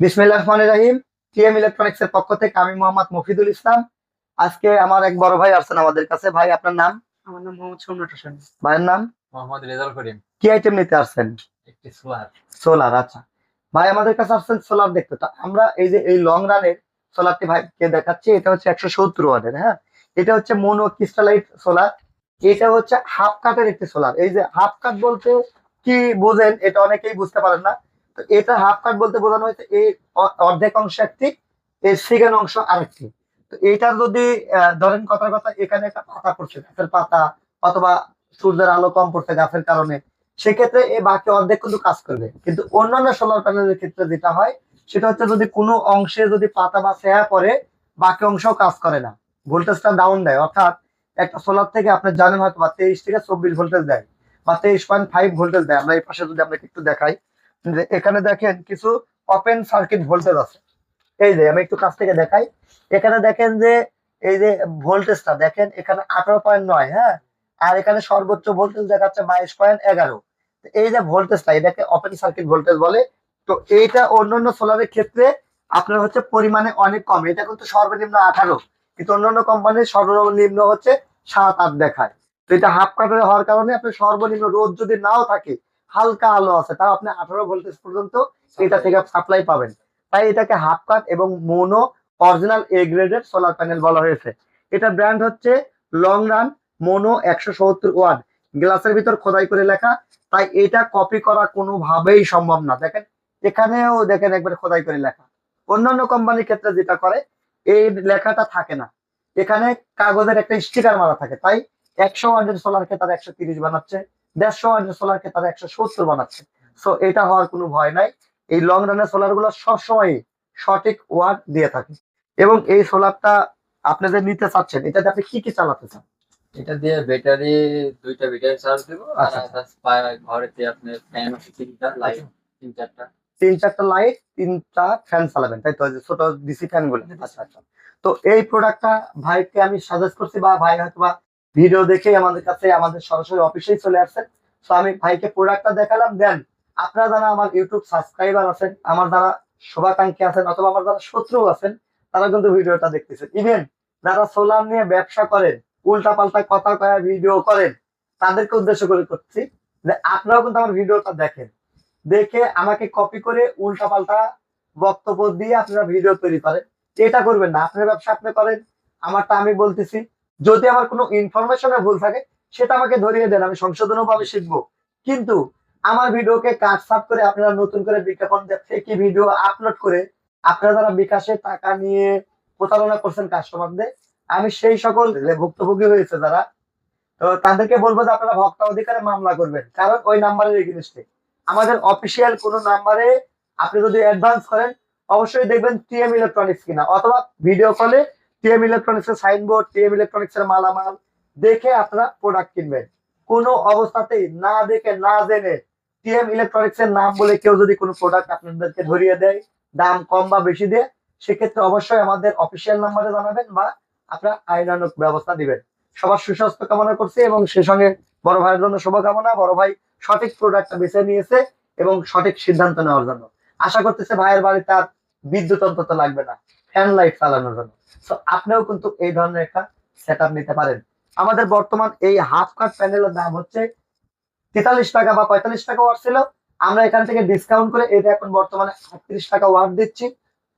বিসমিল্লাহ রহমান রাহিম। TM electronics এর পক্ষ থেকে আমি মোহাম্মদ মফিদুল ইসলাম। আজকে আমার এক বড় ভাই আসছেন আমাদের কাছে। ভাই আপনার নাম? আমার নাম মোহাম্মদ সম্রাট হোসেন ভাইয়ের নাম? মোহাম্মদ রেজাল করিম। কি আইটেম নিতে আসছেন? একটি সোলার। সোলার আচ্ছা। ভাই আমাদের কাছে আসছেন সোলার দেখতে। তো আমরা এই যে এই লং রানের সোলারটি ভাইকে দেখাচ্ছি এটা হচ্ছে একশো সত্তর ওয়াটের হ্যাঁ? এটা হচ্ছে মোনো ক্রিস্টালাইট সোলার। এটা হচ্ছে হাফ কাটের একটি সোলার। এই যে হাফ কাট বলতে কি বোঝেন এটা অনেকেই বুঝতে পারেন না। এটা হাফ কাট বলতে বোঝানো হয়েছে এই অর্ধেক অংশ একটি, এর সেকেন্ড অংশ আরেকটি। তো এইটার যদি ধরেন কথার কথা, এখানে একটা পাতা পড়ছে, গাছের পাতা, অথবা সূর্যের আলো কম পড়ছে গাছের কারণে, সেক্ষেত্রে এই বাকি অর্ধেক কিন্তু কাজ করবে। কিন্তু অন্যান্য সোলার প্যানেলের ক্ষেত্রে যেটা হয়, সেটা হচ্ছে যদি কোনো অংশে যদি পাতা বা ছায়া পড়ে, বাকি অংশও কাজ করে না। ভোল্টেজটা ডাউন দেয়, অর্থাৎ একটা সোলার থেকে আপনি জানেন হয়তো বা তেইশ থেকে চব্বিশ ভোল্টেজ দেয়, বা তেইশ পয়েন্ট ফাইভ ভোল্টেজ দেয়। আমরা এই পাশে যদি আপনাকে একটু দেখাই এখানে দেখেন কিছু ওপেন সার্কিট ভোল্টেজ আছে। এই যে আমি একটু কাছ থেকে দেখাই। এখানে দেখেন যে এই যে ভোল্টেজটা দেখেন এখানে আঠারো পয়েন্ট নয় হ্যাঁ? আর এখানে সর্বোচ্চ ভোল্টেজ দেখাচ্ছে বাইশ পয়েন্ট এগারো। এই যে ভোল্টেজটা এটাকে ওপেন সার্কিট ভোল্টেজ বলে। তো এইটা অন্যান্য সোলারের ক্ষেত্রে আপনার হচ্ছে পরিমাণে অনেক কম। এটা কিন্তু সর্বনিম্ন আঠারো। কিন্তু অন্যান্য কোম্পানির সর্বনিম্ন হচ্ছে সাত, আট দেখায়। তো এটা হাফ কাটারে হওয়ার কারণে আপনার সর্বনিম্ন রোদ যদি নাও থাকে হালকা আলো আছে তাও আপনি আঠারো ভোল্টেজ পর্যন্ত এটা থেকে সাপ্লাই পাবেন। তাই এটাকে হাফ কাট এবং মোনো অরিজিনাল এ গ্রেডের সোলার প্যানেল বলা হয়েছে। এটা ব্র্যান্ড হচ্ছে লং রান মোনো একশো সত্তর ওয়াট গ্লাসের ভিতর খোদাই করে লেখা তাই এটা কপি করা কোনোভাবেই সম্ভব না। দেখেন এখানেও দেখেন একবার খোদাই করে লেখা। অন্যান্য কোম্পানির ক্ষেত্রে যেটা করে এই লেখাটা থাকে না। এখানে কাগজের একটা স্টিকার মারা থাকে। তাই একশো ওয়াটের সোলারকে তারা একশো তিরিশ বানাচ্ছে। দেড়শো ওয়াটের সোলারকে তারা একশো সত্তর বানাচ্ছে। সো এটা হওয়ার কোনো ভয় নাই। এই লং রানের সোলারগুলো সবসময় সঠিক ওয়াট দিয়ে থাকে। এবং এই সোলারটা আপনি যে নিতে চাচ্ছেন এটাতে আপনি কি কি চালাতে চান? এটা দিয়ে ব্যাটারি দুইটা ব্যাটারি চার্জ দেবো। আর আচ্ছা, আচ্ছা। ঘরেতে আপনার ফ্যান আছে তিনটা লাইট তিন চারটা তিন চারটা লাইট তিনটা ফ্যান চালাবেন তাই তো? ছোট ডিসি ফ্যানগুলো। আচ্ছা আচ্ছা। তো এই প্রোডাক্টটা ভাইকে আমি সাজেস্ট করছি বা ভাই হয়তো বা ভিডিও দেখে আমাদের কাছে আমাদের সরাসরি অফিসেই চলে আসছেন। তো আমি ভাইকে প্রোডাক্টটা দেখালাম, দেন আপনারা যারা আমার ইউটিউব সাবস্ক্রাইবার আছেন, আমার যারা শুভাকাঙ্ক্ষী আছেন অথবা আমার যারা শত্রু আছেন, তারা কিন্তু ভিডিওটা দেখতেছেন। ইভেন যারা সোলার নিয়ে ব্যবসা করেন উল্টা পাল্টা কথা কয়া ভিডিও করেন, তাদেরকে উদ্দেশ্য করে করছি যে আপনারাও কিন্তু আমার ভিডিওটা দেখেন। দেখে আমাকে কপি করে উল্টা পাল্টা বক্তব্য দিয়ে আপনারা ভিডিও তৈরি করেন। এটা করবেন না, আপনার ব্যবসা আপনি করেন। আমারটা আমি বলতেছি যদি আমার কোনো ইনফরমেশনে ভুল থাকে, সেটা আমাকে ধরিয়ে দেন, আমি সংশোধনও ভাবে শিখব। কিন্তু আমার ভিডিওকে কাট সাপ করে আপনারা নতুন করে বিজ্ঞাপন কি ভিডিও আপলোড করে আপনারা যারা বিকাশে টাকা নিয়ে প্রতারণা করছেন কাস্টমারদের আমি সেই সকল ভুক্তভোগী হয়েছে যারা, তো তাদেরকে বলব যে আপনারা ভক্ত অধিকারে মামলা করবেন। কারণ ওই নাম্বারের এগেনস্টে আমাদের অফিসিয়াল কোনো নাম্বারে আপনি যদি অ্যাডভান্স করেন, অবশ্যই দেখবেন টিএম ইলেকট্রনিক্স কিনা, অথবা ভিডিও কলে টিএম ইলেকট্রনিক্স এর সাইনবোর্ড টিএম ইলেকট্রনিক্স এর মালামাল দেখে আপনারা প্রোডাক্ট কিনবেন। কোনো অবস্থাতেই না দেখে, না জেনে টিএম ইলেকট্রনিক্স এর নাম বলে কেউ যদি কোনো প্রোডাক্ট আপনাদেরকে ধরিয়ে দেয়, দাম কম বা বেশি দিয়ে, সেক্ষেত্রে অবশ্যই আমাদের অফিসিয়াল নাম্বারে জানাবেন বা আপনারা আইনানুক ব্যবস্থা দিবেন। সবার সুস্বাস্থ্য কামনা করছি এবং সে সঙ্গে বড় ভাইয়ের জন্য শুভকামনা। বড় ভাই সঠিক প্রোডাক্টটা বেছে নিয়েছে এবং সঠিক সিদ্ধান্ত নেওয়ার জন্য। আশা করতেছে ভাইয়ের বাড়িতে আর বিদ্যুৎ অন্তত লাগবে না। ফ্যান লাইট চালানোর জন্য। তো আপনিও কিন্তু এই ধরনের একটা সেট নিতে পারেন। আমাদের বর্তমান এই হাফ কাট প্যানেলের দাম হচ্ছে তেতাল্লিশ টাকা বা পঁয়তাল্লিশ টাকা ওয়াট ছিল। আমরা এখান থেকে ডিসকাউন্ট করে এটা এখন বর্তমানে আটত্রিশ টাকা ওয়াট দিচ্ছি।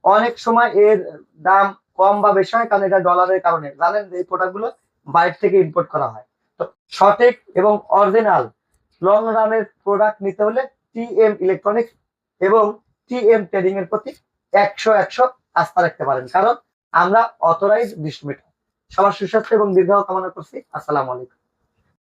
অনেক সময় এর দাম কম বা বেশি হয় কারণ এটা ডলারের কারণে। জানেন এই প্রোডাক্টগুলো বাইরে থেকে ইম্পোর্ট করা হয়। তো, সঠিক এবং অরিজিনাল লং রানের প্রোডাক্ট নিতে হলে টিএম ইলেকট্রনিক্স এবং টিএম ট্রেডিং এর প্রতি একশো একশো আস্থা রাখতে পারেন। কারণ আমরা অথরাইজ বিষ্ণু সবার সুস্বাস্থ্য এবং দীর্ঘ কামনা করছি। আসসালাম আলাইকুম।